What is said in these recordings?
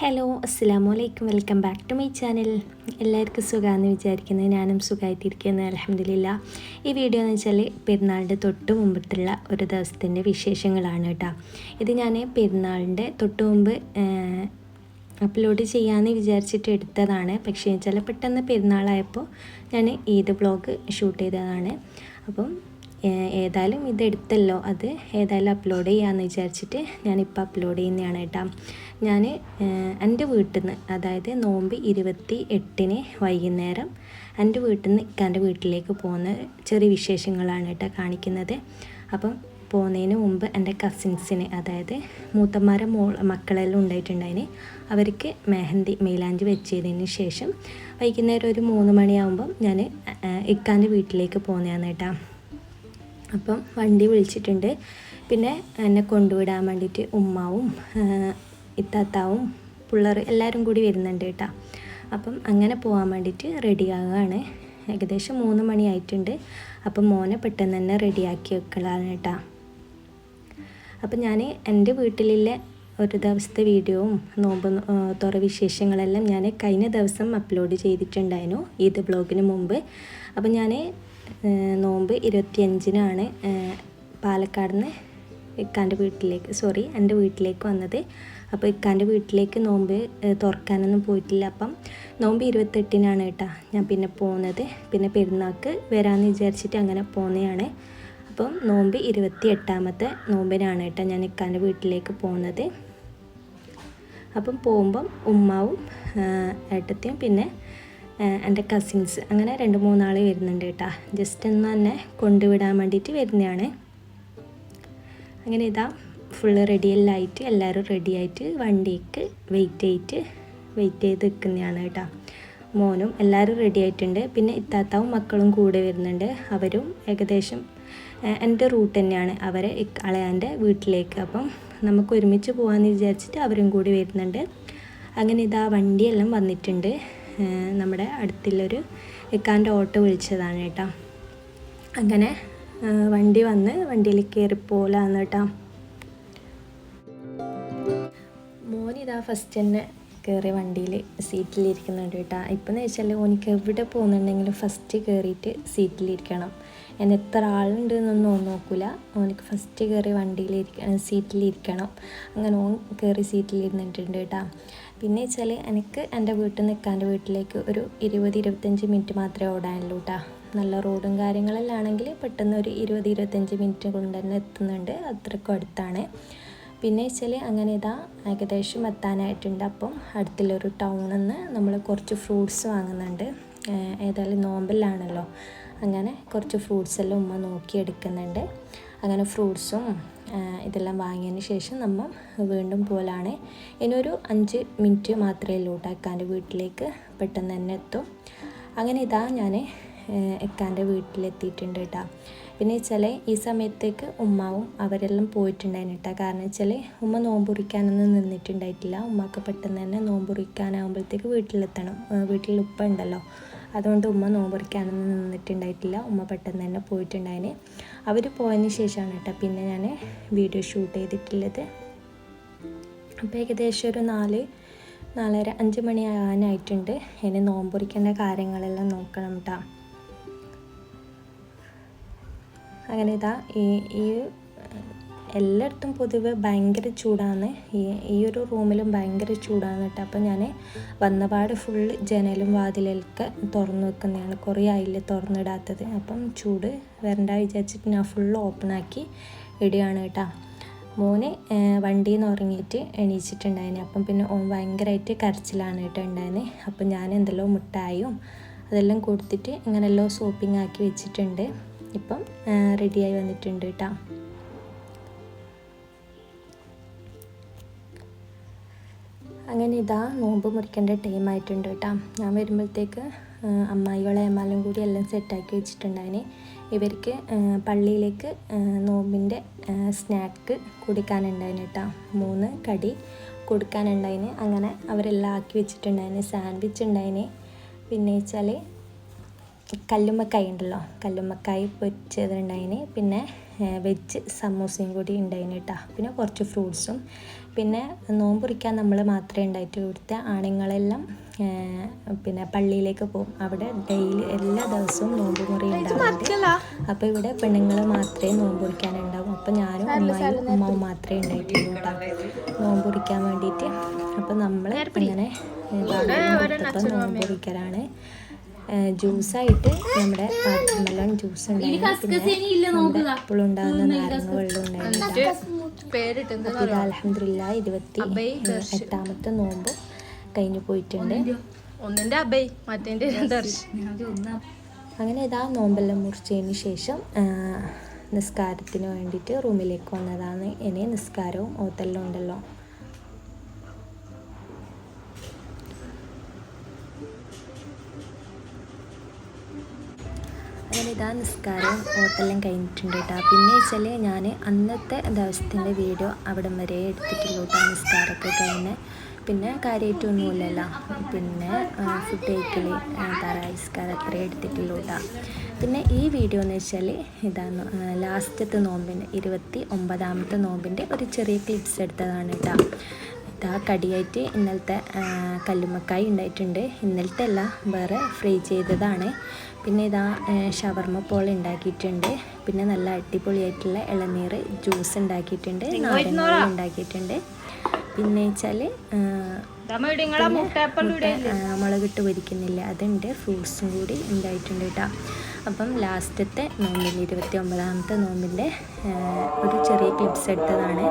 Hello അസ്സാമു അലൈക്കും welcome back to my channel. എല്ലാവർക്കും സുഖമാണെന്ന് വിചാരിക്കുന്നത് ഞാനും സുഖമായിട്ടിരിക്കുന്നത് അലഹമില്ല ഈ വീഡിയോ എന്ന് വെച്ചാൽ പെരുന്നാളിന്റെ തൊട്ട് മുമ്പത്തുള്ള ഒരു ദിവസത്തിന്റെ വിശേഷങ്ങളാണ് കേട്ടോ. ഇത് ഞാൻ പെരുന്നാളിന്റെ തൊട്ട് മുമ്പ് അപ്ലോഡ് ചെയ്യാമെന്ന് വിചാരിച്ചിട്ട് എടുത്തതാണ്. പക്ഷേ ചില പെട്ടെന്ന് പെരുന്നാളായപ്പോൾ ഞാൻ ഈദ് ബ്ലോഗ് ഷൂട്ട് ചെയ്തതാണ്. അപ്പം ഏതായാലും ഇത് എടുത്തല്ലോ അത് ഏതായാലും അപ്ലോഡ് ചെയ്യാമെന്ന് വിചാരിച്ചിട്ട് ഞാനിപ്പോൾ അപ്ലോഡ് ചെയ്യുന്നതാണ് കേട്ടോ. ഞാൻ എന്റെ വീട്ടിൽ നിന്ന് അതായത് നോമ്പ് ഇരുപത്തി എട്ടിന് വൈകുന്നേരം എന്റെ വീട്ടിൽ നിന്ന് ഇക്കാന്റെ വീട്ടിലേക്ക് പോകുന്ന ചെറിയ വിശേഷങ്ങളാണ് കേട്ടോ കാണിക്കുന്നത്. അപ്പം പോകുന്നതിന് മുമ്പ് എന്റെ കസിൻസിന് അതായത് മൂത്തന്മാരെ മോൾ മക്കളെല്ലാം ഉണ്ടായിട്ടുണ്ടായിന്. അവർക്ക് മെഹന്തി മെയിലാഞ്ചി വെച്ചതിന് ശേഷം വൈകുന്നേരം ഒരു മൂന്ന് മണിയാകുമ്പം ഞാൻ ഇക്കാന്റെ വീട്ടിലേക്ക് പോകുന്നതാണ് കേട്ടോ. അപ്പം വണ്ടി വിളിച്ചിട്ടുണ്ട്. പിന്നെ എന്നെ കൊണ്ടുവിടാൻ വേണ്ടിയിട്ട് ഉമ്മാവും ഇത്താത്താവും പിള്ളേർ എല്ലാവരും കൂടി വരുന്നുണ്ട് കേട്ടോ. അപ്പം അങ്ങനെ പോകാൻ വേണ്ടിയിട്ട് റെഡിയാകുകയാണ് ഏകദേശം മൂന്ന് മണിയായിട്ടുണ്ട് അപ്പം മോനെ പെട്ടെന്ന് തന്നെ റെഡിയാക്കി വെക്കലാണ് കേട്ടോ. അപ്പം ഞാൻ എന്റെ വീട്ടിലെ ഒരു ദിവസത്തെ വീഡിയോവും നോമ്പ് തുറ വിശേഷങ്ങളെല്ലാം ഞാൻ കഴിഞ്ഞ ദിവസം അപ്ലോഡ് ചെയ്തിട്ടുണ്ടായിരുന്നു ഈദ് ബ്ലോഗിന് മുമ്പ്. അപ്പം ഞാൻ നോമ്പ് ഇരുപത്തിയഞ്ചിനാണ് പാലക്കാട് നിന്ന് ഇക്കാന്റെ വീട്ടിലേക്ക് സോറി എന്റെ വീട്ടിലേക്ക് വന്നത്. അപ്പോൾ ഇക്കാന്റെ വീട്ടിലേക്ക് നോമ്പ് തുറക്കാനൊന്നും പോയിട്ടില്ല. അപ്പം നോമ്പ് ഇരുപത്തെട്ടിനാണ് കേട്ടോ ഞാൻ പിന്നെ പോകുന്നത് പിന്നെ പെരുന്നാൾക്ക് വരാമെന്ന് വിചാരിച്ചിട്ട് അങ്ങനെ പോകുന്നതാണ് അപ്പം നോമ്പ് ഇരുപത്തി എട്ടാമത്തെ നോമ്പിനാണ് കേട്ടോ ഞാൻ ഇക്കാന്റെ വീട്ടിലേക്ക് പോകുന്നത് അപ്പം പോകുമ്പം ഉമ്മാവും ഏട്ടത്തിയും പിന്നെ എന്റെ കസിൻസ് അങ്ങനെ രണ്ട് മൂന്നാൾ വരുന്നുണ്ട് കേട്ടോ. ജസ്റ്റ് ഒന്ന് തന്നെ കൊണ്ടുവിടാൻ വേണ്ടിയിട്ട് വരുന്നതാണ്. അങ്ങനെ ഇതാ ഫുള്ള് റെഡിയെല്ലായിട്ട് എല്ലാവരും റെഡിയായിട്ട് വണ്ടിക്ക് വെയിറ്റ് ചെയ്തിട്ട് വെയിറ്റ് ചെയ്ത് നിൽക്കുന്നതാണ് കേട്ടോ. മോനും എല്ലാവരും റെഡി ആയിട്ടുണ്ട്. പിന്നെ ഇത്താത്താവും മക്കളും കൂടെ വരുന്നുണ്ട്. അവരും ഏകദേശം എന്റെ റൂട്ട് തന്നെയാണ്. അവരെ അളയാന്റെ വീട്ടിലേക്ക്. അപ്പം നമുക്ക് ഒരുമിച്ച് പോകാമെന്ന് വിചാരിച്ചിട്ട് അവരും കൂടി വരുന്നുണ്ട്. അങ്ങനെ ഇതാ വണ്ടിയെല്ലാം വന്നിട്ടുണ്ട്. നമ്മുടെ അടുത്തുള്ളൊരു ഇക്കാന്റെ ഓട്ടോ വിളിച്ചതാണ് കേട്ടോ. അങ്ങനെ വണ്ടി വന്ന് വണ്ടിയിൽ കയറിപ്പോലാന്ന് കേട്ടോ. മോനിതാ ഫസ്റ്റ് തന്നെ കയറി വണ്ടിയിൽ സീറ്റിലിരിക്കുന്നുണ്ട് കേട്ടോ. ഇപ്പം എന്ന് വെച്ചാൽ ഓനിക്ക് എവിടെ പോകുന്നുണ്ടെങ്കിലും ഫസ്റ്റ് കയറിയിട്ട് സീറ്റിലിരിക്കണം. എന്നെ എത്ര ആളുണ്ട് എന്നൊന്നും നോക്കില്ല ഓനിക്ക് ഫസ്റ്റ് കയറി വണ്ടിയിലിരിക്കണം സീറ്റിലിരിക്കണം. അങ്ങനെ ഓൻ കയറി സീറ്റിലിരുന്നിട്ടുണ്ട് കേട്ടോ പിന്നെ വെച്ചാൽ എനിക്ക് എന്റെ വീട്ടിൽ നിന്ന് നിൽക്കാന്റെ വീട്ടിലേക്ക് ഒരു ഇരുപത് ഇരുപത്തഞ്ച് മിനിറ്റ് മാത്രമേ ഓടാനുള്ളൂ കേട്ടോ നല്ല റോഡും കാര്യങ്ങളെല്ലാം ആണെങ്കിൽ പെട്ടെന്ന് ഒരു ഇരുപത് ഇരുപത്തഞ്ച് മിനിറ്റ് കൊണ്ട് തന്നെ എത്തുന്നുണ്ട്. അത്രയ്ക്കും അടുത്താണ്. പിന്നെ വെച്ചാൽ അങ്ങനെ ഇതാ ഏകദേശം എത്താനായിട്ടുണ്ട്. അപ്പം അടുത്തുള്ളൊരു ടൗണിൽ നിന്ന് നമ്മൾ കുറച്ച് ഫ്രൂട്ട്സ് വാങ്ങുന്നുണ്ട്. ഏതായാലും നോമ്പലാണല്ലോ അങ്ങനെ കുറച്ച് ഫ്രൂട്ട്സ് എല്ലാം ഉമ്മ നോക്കിയെടുക്കുന്നുണ്ട് അങ്ങനെ ഫ്രൂട്ട്സും ഇതെല്ലാം വാങ്ങിയതിന് ശേഷം നമ്മൾ വീണ്ടും പോലാണ്. ഇനിയൊരു അഞ്ച് മിനിറ്റ് മാത്രമേ ഉള്ളൂ എക്കാന്റെ വീട്ടിലേക്ക് പെട്ടെന്ന് തന്നെ എത്തും. അങ്ങനെ ഇതാ ഞാൻ എക്കാന്റെ വീട്ടിലെത്തിയിട്ടുണ്ട് കേട്ടോ പിന്നെ വെച്ചാൽ ഈ സമയത്തേക്ക് ഉമ്മാവും അവരെല്ലാം പോയിട്ടുണ്ടായിരുന്നു കേട്ടോ കാരണം വെച്ചാൽ ഉമ്മ നോമ്പുറിക്കാനൊന്നും നിന്നിട്ടുണ്ടായിട്ടില്ല. ഉമ്മക്ക് പെട്ടെന്ന് തന്നെ നോമ്പുറിക്കാനാകുമ്പോഴത്തേക്ക് വീട്ടിലെത്തണം. വീട്ടിൽ ഉപ്പ ഉണ്ടല്ലോ. അതുകൊണ്ട് ഉമ്മ നോമ്പറിക്കാനൊന്നും നിന്നിട്ടുണ്ടായിട്ടില്ല. ഉമ്മ പെട്ടെന്ന് തന്നെ പോയിട്ടുണ്ടായിന്. അവർ പോയതിന് ശേഷമാണ് കേട്ടോ പിന്നെ ഞാൻ വീഡിയോ ഷൂട്ട് ചെയ്തിട്ടുള്ളത്. അപ്പോൾ ഏകദേശം ഒരു നാല് നാലര അഞ്ച് മണി ആകാനായിട്ടുണ്ട്. ഇനി നോമ്പൊറിക്കേണ്ട കാര്യങ്ങളെല്ലാം നോക്കണം കേട്ടോ അങ്ങനെ ഇതാ ഈ ഈ എല്ലായിടത്തും പൊതുവെ ഭയങ്കര ചൂടാണ്. ഈ ഈ ഒരു റൂമിലും ഭയങ്കര ചൂടാണ് കേട്ടോ. അപ്പോൾ ഞാൻ വന്നപാട് ഫുൾ ജനലും വാതിലൊക്കെ തുറന്നു വെക്കുന്നതാണ്. കുറേ ആയില്ല തുറന്നിടാത്തത്. അപ്പം ചൂട് വരണ്ട വിചാരിച്ചിട്ട് ഞാൻ ഫുള്ള് ഓപ്പണാക്കി ഇടുകയാണ് കേട്ടോ. മോന് വണ്ടിയിൽ നിന്ന് ഉറങ്ങിയിട്ട് എണീച്ചിട്ടുണ്ടായിന്. അപ്പം പിന്നെ ഓൻ ഭയങ്കരമായിട്ട് കരച്ചിലാണ് കേട്ടോ ഉണ്ടായിരുന്നത് അപ്പം ഞാൻ എന്തെല്ലോ മുട്ടായും അതെല്ലാം കൊടുത്തിട്ട് ഇങ്ങനെല്ലോ സോപ്പിംഗ് ആക്കി വെച്ചിട്ടുണ്ട്. ഇപ്പം റെഡിയായി വന്നിട്ടുണ്ട് കേട്ടോ. അങ്ങനെ ഇതാ നോമ്പ് മുറിക്കേണ്ട ടൈം ആയിട്ടുണ്ട് കേട്ടോ ഞാൻ വരുമ്പോഴത്തേക്ക് അമ്മായികളെ അമ്മാലും കൂടി എല്ലാം സെറ്റാക്കി വെച്ചിട്ടുണ്ടായിന്. ഇവർക്ക് പള്ളിയിലേക്ക് നോമ്പിന്റെ സ്നാക്ക് കൊടുക്കാനുണ്ടായിന് കേട്ടോ മൂന്ന് കടി കൊടുക്കാനുണ്ടായിന്. അങ്ങനെ അവരെല്ലാം ആക്കി വെച്ചിട്ടുണ്ടായിന്. സാൻഡ്വിച്ച് ഉണ്ടായിന്. പിന്നെ വെച്ചാൽ കല്ലുമ്മക്കായ ഉണ്ടല്ലോ കല്ലുമ്മക്കായ പൊരിച്ചതുണ്ടായിന് പിന്നെ വെജ് സമൂസയും കൂടി ഉണ്ടായിന് കേട്ടോ പിന്നെ കുറച്ച് ഫ്രൂട്ട്സും പിന്നെ നോമ്പുറിക്കാൻ നമ്മൾ മാത്രമേ ഉണ്ടായിട്ട് ഇവിടുത്തെ ആണുങ്ങളെല്ലാം പിന്നെ പള്ളിയിലേക്ക് പോകും. അവിടെ ഡെയിലി എല്ലാ ദിവസവും നോമ്പ് മുറി ഉണ്ടാവുന്നുണ്ട് അപ്പോൾ ഇവിടെ പെണ്ണുങ്ങൾ മാത്രമേ നോമ്പുറിക്കാനുണ്ടാവും അപ്പോൾ ഞാനും അമ്മായും അമ്മാവും മാത്രമേ ഉണ്ടായിട്ടുള്ളൂ കേട്ടോ നോമ്പുറിക്കാൻ വേണ്ടിയിട്ട്. അപ്പോൾ നമ്മൾ ഇങ്ങനെ കൊടുത്തപ്പോൾ നോമ്പ് കുറിക്കലാണ്. ജ്യൂസായിട്ട് നമ്മുടെ വാട്ടർമെലൺ ജ്യൂസ് ഉണ്ടായിരുന്നു പിന്നെ നമ്മുടെ നാരങ്ങ വെള്ളം ഉണ്ടായിരുന്നു അലഹമില്ല ഇരുപത്തി എട്ടാമത്തെ നോമ്പ് കഴിഞ്ഞു പോയിട്ടുണ്ട്. അബൈ അങ്ങനെ ഇതാ നോമ്പെല്ലാം മുറിച്ചതിന് ശേഷം നിസ്കാരത്തിന് വേണ്ടിയിട്ട് റൂമിലേക്ക് വന്നതാണ്. ഇനി നിസ്കാരവും ഓത്തെല്ലാം ഉണ്ടല്ലോ. അങ്ങനെ ഇതാ നിസ്കാരവും ഓട്ടെല്ലാം കഴിഞ്ഞിട്ടുണ്ട് കേട്ടോ. പിന്നെ വെച്ചാൽ ഞാൻ അന്നത്തെ ദിവസത്തിന്റെ വീഡിയോ അവിടം വരെ എടുത്തിട്ടുള്ളൂ കേട്ടോ നിസ്കാരമൊക്കെ കഴിഞ്ഞ്. പിന്നെ കാര്യമായിട്ടൊന്നുമില്ലല്ലോ. പിന്നെ ഫുഡ് കഴിക്കൽ തറാസ്കാരം അത്രയും എടുത്തിട്ടുള്ളൂ പിന്നെ ഈ വീഡിയോ എന്ന് വെച്ചാൽ ഇതാണ് ലാസ്റ്റത്തെ നോമ്പിന്റെ ഇരുപത്തി ഒമ്പതാമത്തെ നോമ്പിന്റെ ഒരു ചെറിയ ക്ലിപ്സ് എടുത്തതാണ് കേട്ടോ. കടിയായിട്ട് ഇന്നലത്തെ കല്ലുമ്മക്കായി ഉണ്ടായിട്ടുണ്ട്. ഇന്നലത്തെ അല്ല വേറെ ഫ്രൈ ചെയ്തതാണ്. പിന്നെ ഇതാ ഷവർമ ഷവർമ്മ പോലെ ഉണ്ടാക്കിയിട്ടുണ്ട്. പിന്നെ നല്ല അടിപൊളിയായിട്ടുള്ള ഇളനീർ ജ്യൂസ് ഉണ്ടാക്കിയിട്ടുണ്ട്. നാരങ്ങ ഉണ്ടാക്കിയിട്ടുണ്ട്. പിന്നെ വെച്ചാൽ മുളകിട്ട് പൊരിക്കുന്നില്ല. അതുണ്ട് ഫ്രൂട്ട്സും കൂടി ഉണ്ടായിട്ടുണ്ട് കേട്ടോ. അപ്പം ലാസ്റ്റത്തെ നോമ്പിന്റെ ഇരുപത്തി ഒമ്പതാമത്തെ നോമ്പിന്റെ ഒരു ചെറിയ ക്ലിപ്സ് എടുത്തതാണ്.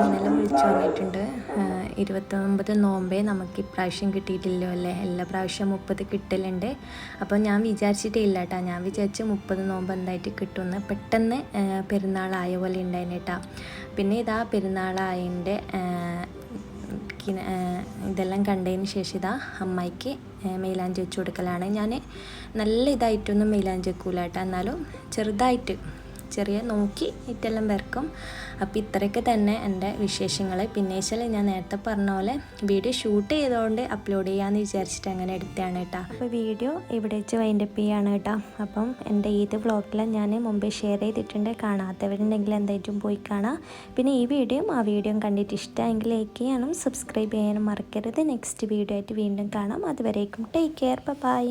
നിന്നെല്ലാം വിളിച്ചു പറഞ്ഞിട്ടുണ്ട് ഇരുപത്തൊമ്പത് നോമ്പേ നമുക്ക് ഇപ്രാവശ്യം കിട്ടിയിട്ടില്ലോ അല്ലേ? എല്ലാ പ്രാവശ്യം മുപ്പത് കിട്ടലുണ്ട്. അപ്പോൾ ഞാൻ വിചാരിച്ചിട്ടേ ഇല്ല കേട്ടോ ഞാൻ വിചാരിച്ച് മുപ്പത് നോമ്പ് എന്തായിട്ട് കിട്ടുമെന്ന്. പെട്ടെന്ന് പെരുന്നാളായ പോലെ ഉണ്ടായിരുന്നു കേട്ടോ പിന്നെ ഇതാ പെരുന്നാളായതിന്റെ ഇതെല്ലാം കണ്ടതിന് ശേഷം ഇതാ അമ്മായിക്ക് മെയിലാഞ്ചി വെച്ച് കൊടുക്കലാണ്. ഞാൻ നല്ല ഇതായിട്ടൊന്നും മെയിലാഞ്ചി വെക്കൂല കേട്ടോ എന്നാലും ചെറുതായിട്ട് ചെറിയ നോക്കി ഇറ്റെല്ലാം വരക്കും. അപ്പോൾ ഇത്രയൊക്കെ തന്നെ എന്റെ വിശേഷങ്ങൾ പിന്നെ വെച്ചാൽ ഞാൻ നേരത്തെ പറഞ്ഞ പോലെ വീഡിയോ ഷൂട്ട് ചെയ്തുകൊണ്ട് അപ്ലോഡ് ചെയ്യാമെന്ന് വിചാരിച്ചിട്ട് അങ്ങനെ എടുത്തതാണ് കേട്ടോ. അപ്പോൾ വീഡിയോ ഇവിടെ വെച്ച് വൈൻഡ് അപ്പ് ചെയ്യാണ് കേട്ടോ. അപ്പം എന്റെ ഏത് വ്ളോഗിൽ ഞാൻ മുമ്പേ ഷെയർ ചെയ്തിട്ടുണ്ട് കാണാത്തവരുണ്ടെങ്കിൽ എന്തായിട്ടും പോയി കാണാം. പിന്നെ ഈ വീഡിയോയും ആ വീഡിയോയും കണ്ടിട്ട് ഇഷ്ടമെങ്കിൽ ലൈക്ക് ചെയ്യാനും സബ്സ്ക്രൈബ് ചെയ്യാനും മറക്കരുത്. നെക്സ്റ്റ് വീഡിയോ ആയിട്ട് വീണ്ടും കാണാം. അതുവരേക്കും ടേക്ക് കെയർ ബൈ